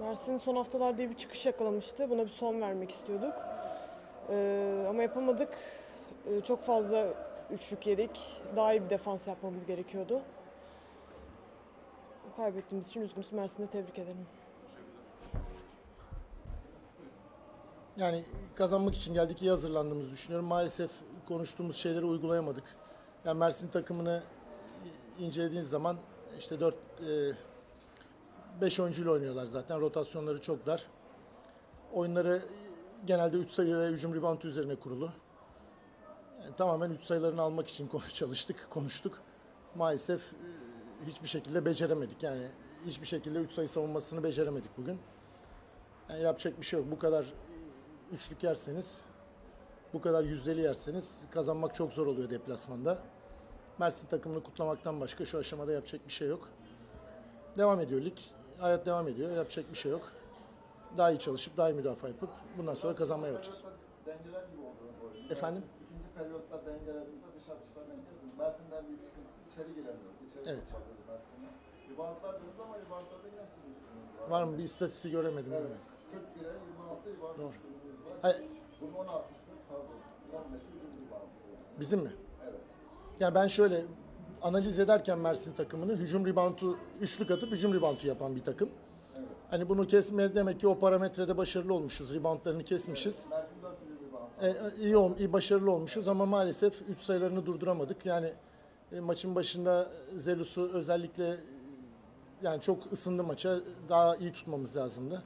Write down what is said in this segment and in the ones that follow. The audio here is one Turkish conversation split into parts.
Mersin son haftalarda iyi bir çıkış yakalamıştı. Buna bir son vermek istiyorduk. Ee, ama yapamadık. Ee, çok fazla üçlük yedik. Daha iyi bir defans yapmamız gerekiyordu. Kaybettiğimiz için üzgünüz. Mersin'de tebrik ederim. Yani kazanmak için geldik iyi hazırlandığımızı düşünüyorum. Maalesef konuştuğumuz şeyleri uygulayamadık. Yani Mersin takımını incelediğiniz zaman işte 4 5 oyuncuyla oynuyorlar zaten. Rotasyonları çok dar. Oyunları genelde 3 sayı ve hücum rebound üzerine kurulu. Yani tamamen 3 sayılarını almak için çalıştık, konuştuk. Maalesef e, hiçbir şekilde beceremedik. Yani hiçbir şekilde 3 sayı savunmasını beceremedik bugün. Yani yapacak bir şey yok. Bu kadar üçlük yerseniz, bu kadar yüzdeli yerseniz kazanmak çok zor oluyor deplasmanda. Mersin takımını kutlamaktan başka şu aşamada yapacak bir şey yok. Devam ediyor lig. Hayat devam ediyor. Yapacak bir şey yok. Daha iyi çalışıp daha iyi müdafaa yapıp bundan sonra kazanmaya bakacağız. Dengeler gibi oldu oyun. Efendim? İkinci periyotta dengelerinde dış atışlarına girdiniz. Mersin'den büyük sıkıntısı içeri giremiyor. İçeri Evet. Reboundlar dediniz ama reboundlarda yine üstünüz var. Var mı bir istatistiği göremedim. Evet. bilmiyorum. 41'e 26 rebound Doğru. Hayır, Bunun 16'sı pardon. 15'i hücum reboundu. yani. bizim mi? Evet. Yani ben şöyle analiz ederken Mersin takımını hücum reboundu üçlük atıp hücum reboundu yapan bir takım. Hani bunu kesmeye demek ki o parametrede başarılı olmuşuz. Reboundlarını kesmişiz. Mersin 4 rebound. E, iyi, ol, iyi başarılı olmuşuz ama maalesef 3 sayılarını durduramadık. Yani e, maçın başında Zelus'u özellikle yani çok ısındı maça. Daha iyi tutmamız lazımdı.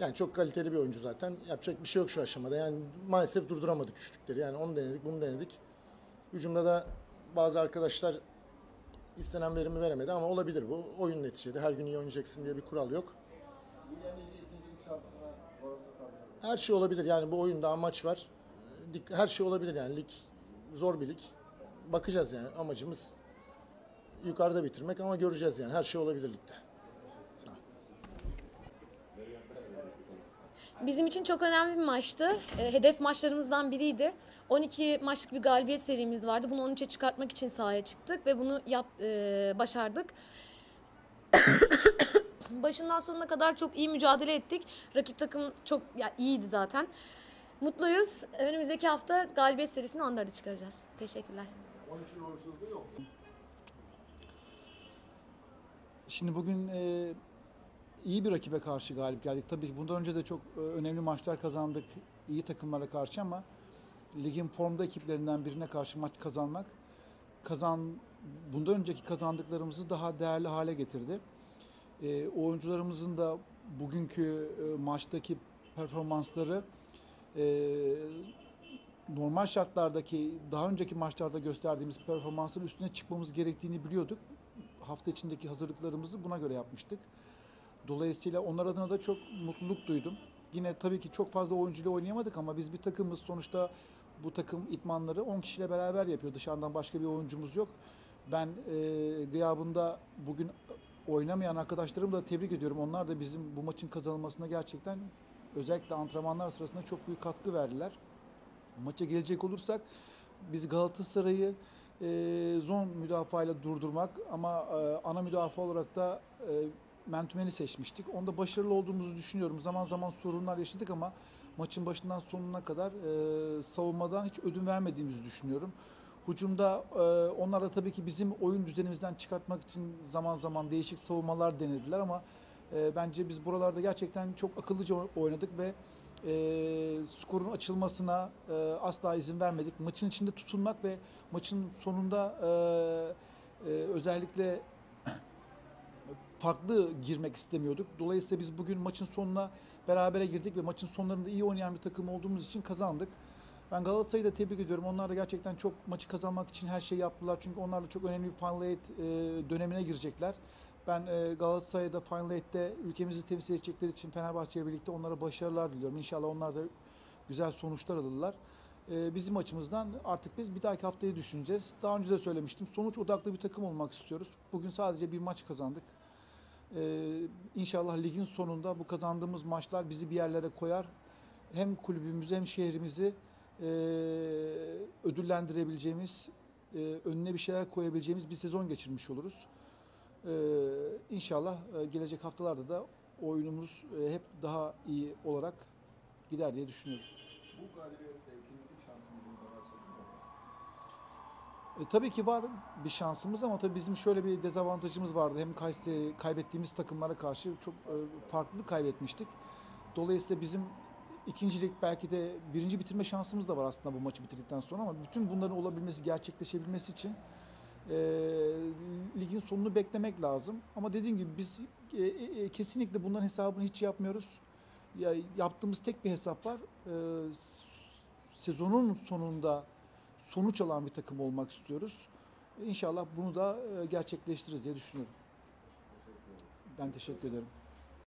Yani çok kaliteli bir oyuncu zaten. Yapacak bir şey yok şu aşamada. Yani maalesef durduramadık üçlükleri. Yani onu denedik, bunu denedik. Hücumda da bazı arkadaşlar istenen verimi veremedi ama olabilir bu. Oyun neticede. Her gün iyi oynayacaksın diye bir kural yok. Her şey olabilir. Yani bu oyunda amaç var. Her şey olabilir yani. Lig zor bir lig. Bakacağız yani. Amacımız yukarıda bitirmek ama göreceğiz yani. Her şey olabilir ligde. Sağ ol. Bizim için çok önemli bir maçtı. E, Hedef maçlarımızdan biriydi. 12 maçlık bir galibiyet serimiz vardı. Bunu 13'e çıkartmak için sahaya çıktık ve bunu yap, e, başardık. Başından sonuna kadar çok iyi mücadele ettik. Rakip takım çok ya, iyiydi zaten. Mutluyuz. Önümüzdeki hafta galibiyet serisini onları çıkaracağız. Teşekkürler. 13'ün uğursuzluğu yok. Şimdi bugün e, iyi bir rakibe karşı galip geldik. Tabii ki bundan önce de çok e, önemli maçlar kazandık iyi takımlara karşı ama ligin formda ekiplerinden birine karşı maç kazanmak kazan bundan önceki kazandıklarımızı daha değerli hale getirdi. E, oyuncularımızın da bugünkü e, maçtaki performansları e, normal şartlardaki daha önceki maçlarda gösterdiğimiz performansın üstüne çıkmamız gerektiğini biliyorduk hafta içindeki hazırlıklarımızı buna göre yapmıştık. Dolayısıyla onlar adına da çok mutluluk duydum. Yine tabii ki çok fazla oyuncuyla oynayamadık ama biz bir takımız. Sonuçta bu takım itmanları 10 kişiyle beraber yapıyor. Dışarıdan başka bir oyuncumuz yok. Ben e, gıyabında bugün oynamayan arkadaşlarımı da tebrik ediyorum. Onlar da bizim bu maçın kazanılmasına gerçekten özellikle antrenmanlar sırasında çok büyük katkı verdiler. Maça gelecek olursak biz Galatasaray'ı e, zon müdafayla durdurmak ama e, ana müdafaa olarak da e, Mentümen'i seçmiştik. Onda başarılı olduğumuzu düşünüyorum. Zaman zaman sorunlar yaşadık ama maçın başından sonuna kadar e, savunmadan hiç ödün vermediğimizi düşünüyorum. Hücumda e, onlar da tabii ki bizim oyun düzenimizden çıkartmak için zaman zaman değişik savunmalar denediler ama e, bence biz buralarda gerçekten çok akıllıca oynadık ve e, skorun açılmasına e, asla izin vermedik. Maçın içinde tutunmak ve maçın sonunda e, e, özellikle farklı girmek istemiyorduk. Dolayısıyla biz bugün maçın sonuna berabere girdik ve maçın sonlarında iyi oynayan bir takım olduğumuz için kazandık. Ben Galatasaray'ı da tebrik ediyorum. Onlar da gerçekten çok maçı kazanmak için her şeyi yaptılar. Çünkü onlar da çok önemli bir Final Eight e, dönemine girecekler. Ben e, Galatasaray'da Final Eight'te ülkemizi temsil edecekleri için Fenerbahçe ile birlikte onlara başarılar diliyorum. İnşallah onlar da güzel sonuçlar alırlar. E, bizim açımızdan artık biz bir dahaki haftayı düşüneceğiz. Daha önce de söylemiştim. Sonuç odaklı bir takım olmak istiyoruz. Bugün sadece bir maç kazandık. Ee, inşallah ligin sonunda bu kazandığımız maçlar bizi bir yerlere koyar. Hem kulübümüzü hem şehrimizi e, ödüllendirebileceğimiz, e, önüne bir şeyler koyabileceğimiz bir sezon geçirmiş oluruz. Ee, inşallah e, gelecek haftalarda da oyunumuz e, hep daha iyi olarak gider diye düşünüyorum. Bu galibiyetle ikincilik şansımızın da varsa E, tabii ki var bir şansımız ama tabii bizim şöyle bir dezavantajımız vardı. Hem Kayseri kaybettiğimiz takımlara karşı çok e, farklı kaybetmiştik. Dolayısıyla bizim ikincilik belki de birinci bitirme şansımız da var aslında bu maçı bitirdikten sonra ama bütün bunların olabilmesi, gerçekleşebilmesi için e, ligin sonunu beklemek lazım. Ama dediğim gibi biz e, e, kesinlikle bunların hesabını hiç yapmıyoruz. Ya, yaptığımız tek bir hesap var. E, sezonun sonunda sonuç alan bir takım olmak istiyoruz. İnşallah bunu da e, gerçekleştiririz diye düşünüyorum. Ben teşekkür ederim.